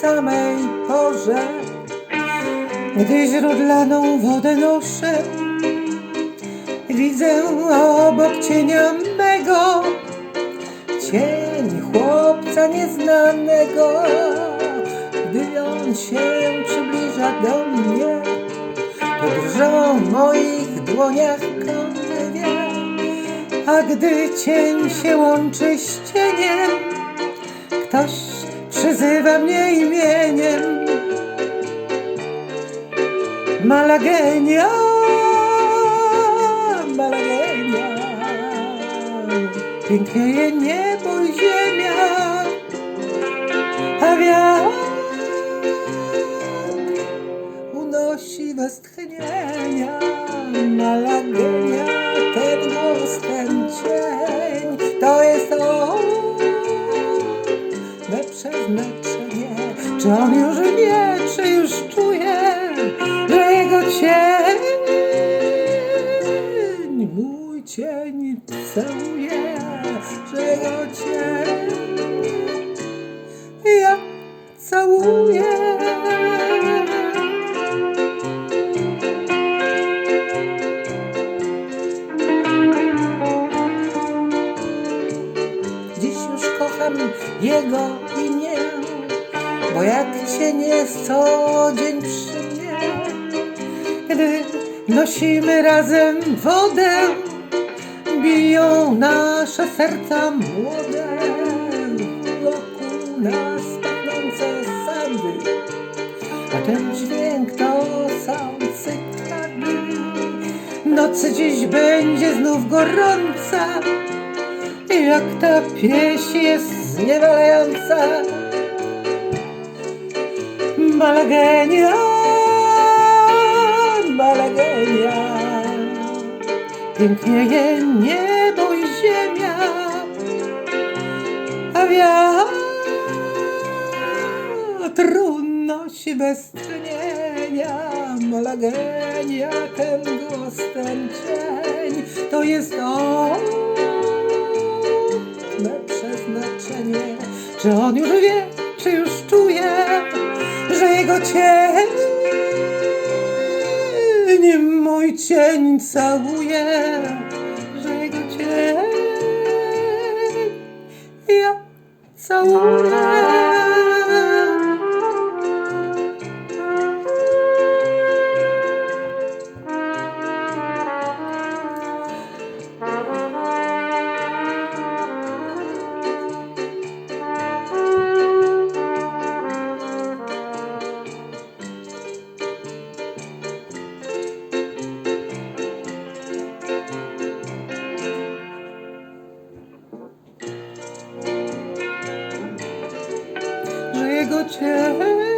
samej porze, gdy źródlaną wodę noszę. Widzę obok cienia mego cień chłopca nieznanego. Gdy on się przybliża do mnie, to drżą w moich dłoniach konwie. A gdy cień się łączy z cieniem, ktoś przyzywa mnie imieniem. Malagenia, Malagenia, pięknieje niebo i ziemia, a wiatr unosi westchnienia. Czy on już wie, czy już czuje, że jego cień, mój cień całuje, że jego cień ja całuję. Dziś już kocham jego bo jak cień jest co dzień przy mnie, gdy nosimy razem wodę, biją nasze serca młode, wokół nas pachnące sady, a ten dźwięk to są cykady. Noc dziś będzie znów gorąca, jak ta pieśń jest zniewalająca. Malagenia, Malagenia, pięknieje niebo i ziemia, a wiatr unosi bez tchnienia. Malagenia, ten głos, ten cień, to jest on przeznaczenie. Czy on już wie, jego cień mój cień całuje, że jego cień ja całuję. Że jego cień